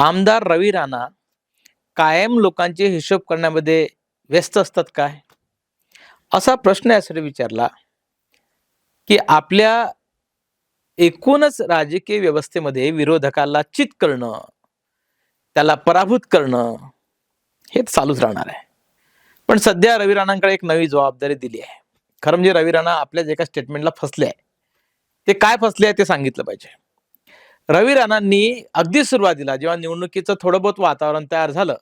आमदार रवी राणा कायम लोकांचे हिशोब करण्यामध्ये व्यस्त असतात काय? असा प्रश्न यासाठी विचारला की आपल्या एकूणच राजकीय व्यवस्थेमध्ये विरोधकाला चित करणं त्याला पराभूत करणं हे चालूच राहणार आहे. पण सध्या रवी राणांकडे एक नवी जबाबदारी दिली आहे. खरं म्हणजे रवी राणा आपल्याच एका स्टेटमेंटला फसले आहे. ते काय फसले आहे ते सांगितलं पाहिजे. रवी राणांनी अगदी सुरुवातीला जेव्हा निवडणुकीचं थोडं बहुत वातावरण तयार झालं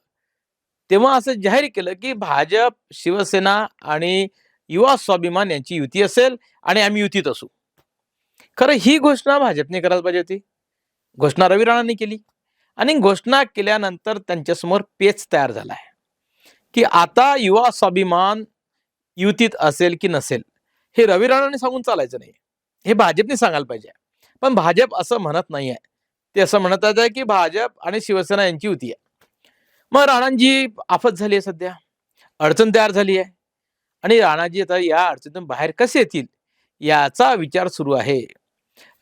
तेव्हा असं जाहीर केलं की भाजप शिवसेना आणि युवा स्वाभिमान यांची युती असेल आणि आम्ही युतीत असू. खरं ही घोषणा भाजपने करायला पाहिजे होती. घोषणा रवी राणांनी केली. आणि घोषणा केल्यानंतर त्यांच्यासमोर पेच तयार झाला आहे की आता युवा स्वाभिमान युतीत असेल की नसेल हे रवी राणांनी सांगून चालायचं नाही. हे भाजपने सांगायला पाहिजे. पण भाजप असं म्हणत नाही आहे ते असं म्हणत की भाजप आणि शिवसेना यांची युती आहे. मग राणांची आफत झाली आहे सध्या. अडचण तयार झाली आहे. आणि राणाजी आता या अडचणीतून बाहेर कसे येतील याचा विचार सुरू आहे.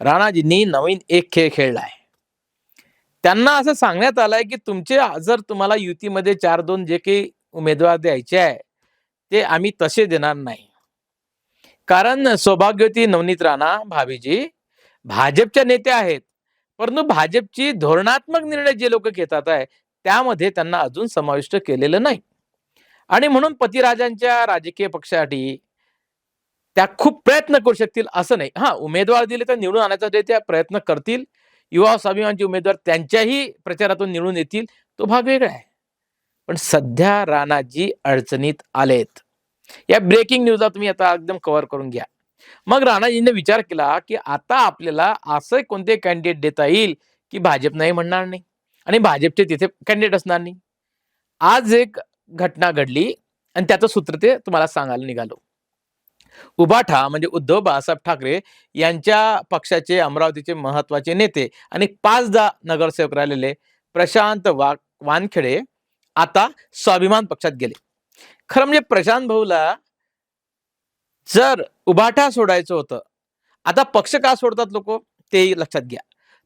राणाजींनी नवीन एक खेळ खेळला आहे. त्यांना असं सांगण्यात आलंय की तुमचे जर तुम्हाला युतीमध्ये चार दोन जे काही उमेदवार द्यायचे आहे ते आम्ही तसे देणार नाही. कारण सौभाग्यवती नवनीत राणा भाभीजी भाजपच्या नेत्या आहेत. परंतु भाजपची धोरणात्मक निर्णय जे लोक घेतात आहे त्यामध्ये त्यांना अजून समाविष्ट केलेलं नाही. आणि म्हणून पतिराजांच्या राजकीय पक्षासाठी त्या खूप प्रयत्न करू शकतील असं नाही. हा उमेदवार दिले तर निवडून आणायचा त्या प्रयत्न करतील. युवा स्वाभिमानचे उमेदवार त्यांच्याही प्रचारातून निवडून येतील. तो भाग वेगळा आहे. पण सध्या राणाजी अडचणीत आलेत. या ब्रेकिंग न्यूजला तुम्ही आता एकदम कव्हर करून घ्या. मग राणाजींनी विचार केला की आता आपल्याला असं कोणते कॅन्डिडेट देता येईल की भाजप नाही म्हणणार नाही आणि भाजपचे तिथे कॅन्डिडेट असणार नाही? आज एक घटना घडली आणि त्याचं सूत्र ते तुम्हाला सांगायला निघालो. उबाठा म्हणजे उद्धव बाळासाहेब ठाकरे यांच्या पक्षाचे अमरावतीचे महत्त्वाचे नेते आणि पाचदा नगरसेवक राहिलेले प्रशांत वा वानखेडे आता स्वाभिमान पक्षात गेले. खरं म्हणजे प्रशांत भाऊला जर उबाठा सोडायचं होतं आता पक्ष का सोडतात लोक? ते लक्षात घ्या.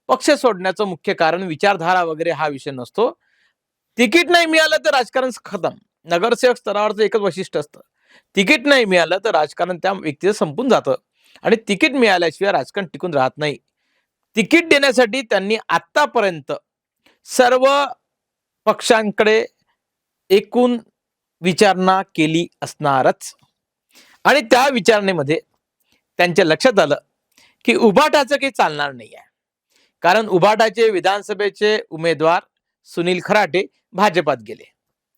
पक्ष सोडण्याचं मुख्य कारण विचारधारा वगैरे हा विषय नसतो. तिकीट नाही मिळालं तर राजकारण खतम. नगरसेवक स्तरावरचं एकच वैशिष्ट्य असतं. तिकीट नाही मिळालं तर राजकारण त्या व्यक्तीचं संपून जातं. आणि तिकीट मिळाल्याशिवाय राजकारण टिकून राहत नाही. तिकीट देण्यासाठी त्यांनी आतापर्यंत सर्व पक्षांकडे एकूण विचारणा केली असणारच आणि त्या विचारणेमध्ये त्यांच्या लक्षात आलं की उभाटाचं काही चालणार नाही आहे. कारण उभाटाचे विधानसभेचे उमेदवार सुनील खराटे भाजपात गेले.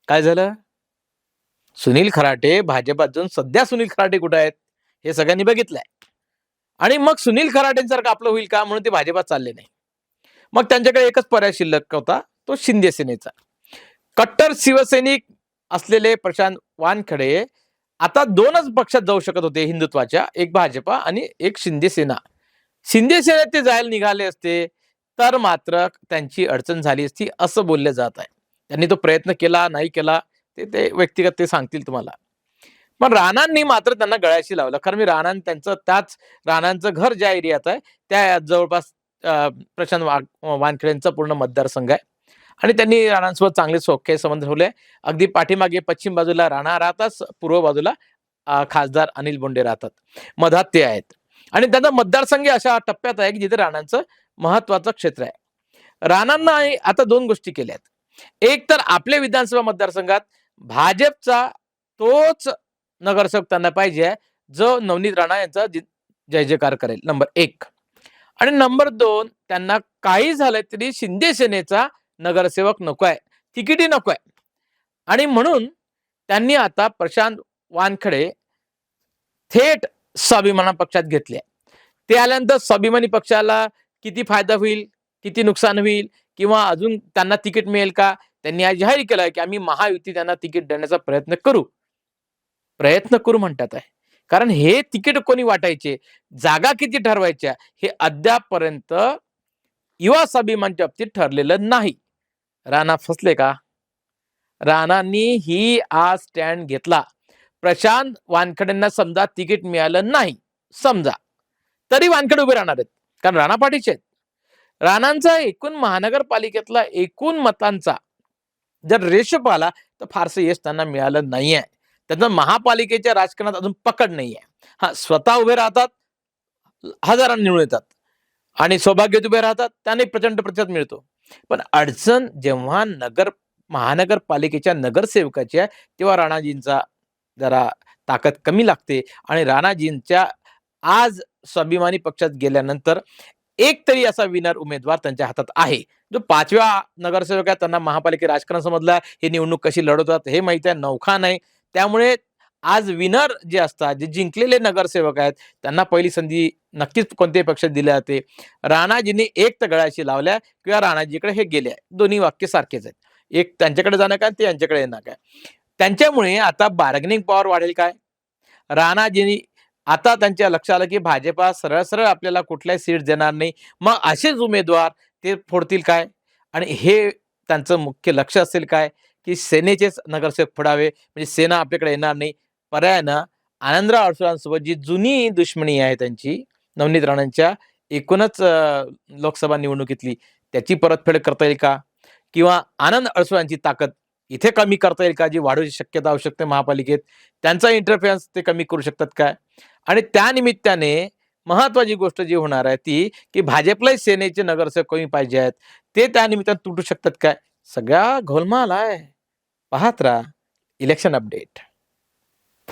काय झालं? सुनील खराटे भाजपात जाऊन सध्या सुनील खराटे कुठे आहेत हे सगळ्यांनी बघितलंय. आणि मग सुनील खराटेंसारखं आपलं होईल का म्हणून ते भाजपात चालले नाही. मग त्यांच्याकडे एकच पर्याय शिल्लक होता तो शिंदे सेनेचा. कट्टर शिवसैनिक असलेले प्रशांत वानखडे आता दोनच पक्षात जाऊ शकत होते हिंदुत्वाच्या एक भाजपा आणि एक शिंदे सेना. शिंदे सेनेत ते जायला निघाले असते तर मात्र त्यांची अडचण झाली असती असं बोललं जात आहे. त्यांनी तो प्रयत्न केला नाही केला ते ते व्यक्तिगत ते सांगतील तुम्हाला. पण राणांनी मात्र त्यांना गळ्याशी लावलं. कारण मी राणां त्यांचं त्याच राणांचं घर ज्या एरियात आहे त्या जवळपास प्रशांत वा वानखेडेंचा पूर्ण मतदारसंघ आहे. आणि त्यांनी राणांसोबत चांगले सोखे संबंध ठेवले. अगदी पाठीमागे पश्चिम बाजूला राणा राहतात पूर्व बाजूला खासदार अनिल बोंडे राहतात. मधात ते आहेत. आणि त्यांचा मतदारसंघ अशा टप्प्यात आहे की जिथे राणांचं महत्वाचं क्षेत्र आहे. राणांना आता दोन गोष्टी केल्या आहेत. एक तर आपल्या विधानसभा मतदारसंघात भाजपचा तोच नगरसेवक त्यांना पाहिजे आहे जो नवनीत राणा यांचा जय जयकार करेल. नंबर एक. आणि नंबर दोन त्यांना काही झालं तरी शिंदे सेनेचा नगरसेवक नको आहे तिकिटी नको आहे आणि म्हणून त्यांनी आता प्रशांत वानखडे थेट स्वाभिमाना पक्षात घेतले. ते आल्यानंतर स्वाभिमानी पक्षाला किती फायदा होईल किती नुकसान होईल किंवा अजून त्यांना तिकीट मिळेल का? त्यांनी आज जाहीर केलं की आम्ही महायुती त्यांना तिकीट देण्याचा प्रयत्न करू. प्रयत्न करू म्हणतात आहे. कारण हे तिकीट कोणी वाटायचे? जागा किती ठरवायच्या? हे अद्यापपर्यंत युवा स्वाभिमानच्या बाबतीत ठरलेलं नाही. राणा फसले का? राणांनी ही आज स्टँड घेतला. प्रशांत वानखडेंना समजा तिकीट मिळालं नाही. समजा. तरी वानखडे उभे राहणार आहेत. कारण राणा पाटीचे आहेत. राणांचा एकूण महानगरपालिकेतला एकूण मतांचा जर रेशो पाहिला तर फारसं यश त्यांना मिळालं नाहीये. त्यांना महापालिकेच्या राजकारणात अजून पकड नाहीये. हा स्वतः उभे राहतात हजारांनी निवडून येतात. आणि सौभाग्यवती उभे राहतात त्यांनाही प्रचंड प्रतिसाद मिळतो. पण अडचण जेव्हा नगर महानगरपालिकेच्या नगरसेवकाची आहे तेव्हा राणाजींचा जरा ताकद कमी लागते आणि राणाजींच्या आज स्वाभिमानी पक्षात गेल्यानंतर एक तरी असा विनर उमेदवार त्यांच्या हातात आहे. जो पाचव्या नगरसेवक आहे त्यांना महापालिके राजकारण समजलं हे निवडणूक कशी लढवतात हे माहिती आहे नौखा नाही. त्यामुळे आज विनर जे असतात जे जिंकलेले नगरसेवक आहेत त्यांना पहिली संधी नक्कीच कोणत्याही पक्षात दिली जाते. राणाजींनी एक तर गळ्याशी लावल्या किंवा राणाजीकडे हे गेले. आहे दोन्ही वाक्य सारखेच आहेत. एक त्यांच्याकडे जाणं काय ते यांच्याकडे येणं काय? त्यांच्यामुळे आता बार्गनिंग पॉवर वाढेल काय? राणाजींनी आता त्यांच्या लक्षात आलं की भाजपा सरळ सरळ आपल्याला कुठल्याही सीट देणार नाही. मग असेच उमेदवार ते फोडतील काय? आणि हे त्यांचं मुख्य लक्ष असेल काय? की सेनेचेच नगरसेवक फोडावे. म्हणजे सेना आपल्याकडे येणार नाही. पर्यायानं आनंदराव अडसुळांसोबत जी जुनी दुश्मनी आहे त्यांची नवनीत राणांच्या एकूणच लोकसभा निवडणुकीतली त्याची परतफेड करता येईल का? किंवा आनंद अडसुळांची ताकद इथे कमी करता येईल का? जी वाढूची शक्यता असू शकते महापालिकेत त्यांचा इंटरफेरन्स ते कमी करू शकतात काय आणि त्या निमित्ताने महत्वाची गोष्ट जी होणार आहे ती की भाजपलाही सेनेचे नगरसेवक कमी पाहिजे आहेत. ते त्या निमित्तानं तुटू शकतात काय सगळ्या घोलमाल आहे. पाहत राहा. Election update